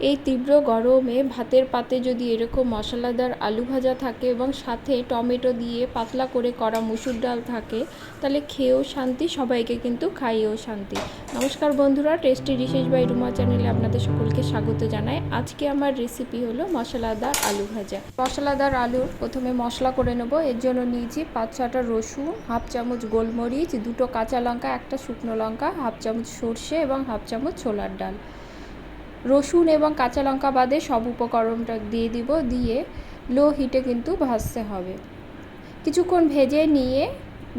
এই তীব্র গরমে ভাতের পাতে যদি এরকম মশলাদার আলু ভাজা থাকে এবং সাথে টমেটো দিয়ে পাতলা করে করা মুসুর ডাল থাকে, তাহলে খেয়েও শান্তি, সবাইকে কিন্তু খাইয়েও শান্তি। নমস্কার বন্ধুরা, টেস্টি ডিশেস বাই রুমা চ্যানেলে আপনাদের সকলকে স্বাগত জানাই। আজকে আমার রেসিপি হলো মশলাদার আলু ভাজা। মশলাদার আলুর প্রথমে মশলা করে নেব, এর জন্য নিয়েছি পাঁচ ছটা রসুন, হাফ চামচ গোলমরিচ, দুটো কাঁচা লঙ্কা, একটা শুকনো লঙ্কা, হাফ চামচ সর্ষে এবং হাফ চামচ ছোলার ডাল। রসুন এবং কাঁচা লঙ্কা বাদে সব উপকরণটা দিয়ে দিব, দিয়ে লো হিটে কিন্তু ভাজতে হবে। কিছুক্ষণ ভেজে নিয়ে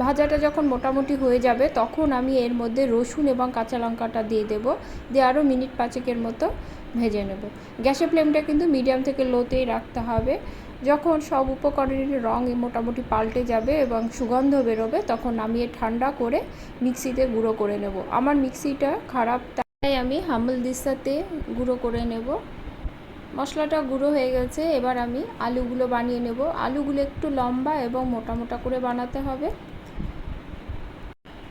ভাজাটা যখন মোটামুটি হয়ে যাবে, তখন আমি এর মধ্যে রসুন এবং কাঁচা লঙ্কাটা দিয়ে দেব, দিয়ে আরও মিনিট পাঁচেকের মতো ভেজে নেব। গ্যাসের ফ্লেমটা কিন্তু মিডিয়াম থেকে লোতেই রাখতে হবে। যখন সব উপকরণের রং মোটামুটি পাল্টে যাবে এবং সুগন্ধ বেরোবে, তখন নামিয়ে ঠান্ডা করে মিক্সিতে গুঁড়ো করে নেব। আমার মিক্সিটা খারাপ তাই আমি হামল দিস্তাতে গুঁড়ো করে নেব। মশলাটা গুঁড়ো হয়ে গেছে, এবার আমি আলুগুলো বানিয়ে নেব। আলুগুলো একটু লম্বা এবং মোটা মোটা করে বানাতে হবে।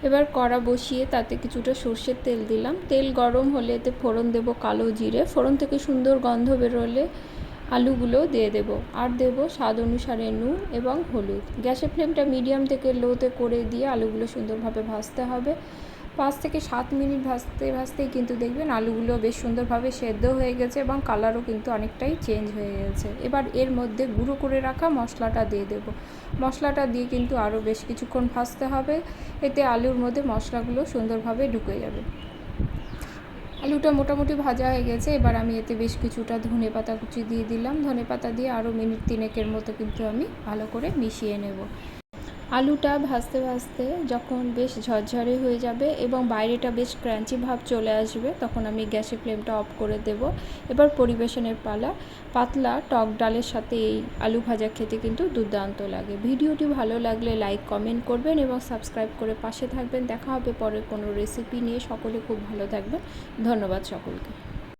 এবার কড়া বসিয়ে তাতে কিছুটা সর্ষের তেল দিলাম। তেল গরম হলে এতে ফোড়ন দেব কালো জিরে। ফোড়ন থেকে সুন্দর গন্ধ বেরোলে আলুগুলো দিয়ে দেব। আর দেব স্বাদ অনুসারে নুন এবং হলুদ। গ্যাসের ফ্লেমটা মিডিয়াম থেকে লোতে করে দিয়ে আলুগুলো সুন্দরভাবে ভাজতে হবে। পাঁচ থেকে সাত মিনিট ভাজতে, ভাজতেই কিন্তু দেখবেন আলুগুলো বেশ সুন্দরভাবে সেদ্ধ হয়ে গেছে এবং কালারও কিন্তু অনেকটাই চেঞ্জ হয়ে গেছে। এবার এর মধ্যে গুঁড়ো করে রাখা মশলাটা দিয়ে দেব। মশলাটা দিয়ে কিন্তু আরও বেশ কিছুক্ষণ ভাজতে হবে। এতে আলুর মধ্যে মশলাগুলো সুন্দরভাবে ঢুকে যাবে। আলুটা মোটামুটি ভাজা হয়ে গেছে। এবার আমি এতে বেশ কিছুটা ধনে পাতা কুচি দিয়ে দিলাম। ধনে পাতা দিয়ে আরও মিনিট তিনেকের মতো কিন্তু আমি ভালো করে মিশিয়ে নেব। আলুটা ভাজতে ভাজতে যখন বেশ ঝরঝরে হয়ে যাবে এবং বাইরেটা বেশ ক্রাঞ্চি ভাব চলে আসবে, তখন আমি গ্যাসের ফ্লেমটা অফ করে দেব। এবার পরিবেশনের পালা। পাতলা টক ডালের সাথে এই আলু ভাজা খেতে কিন্তু দুর্দান্ত লাগে। ভিডিওটি ভালো লাগলে লাইক, কমেন্ট করবেন এবং সাবস্ক্রাইব করে পাশে থাকবেন। দেখা হবে পরে কোনো রেসিপি নিয়ে। সকলে খুব ভালো থাকবেন। ধন্যবাদ সকলকে।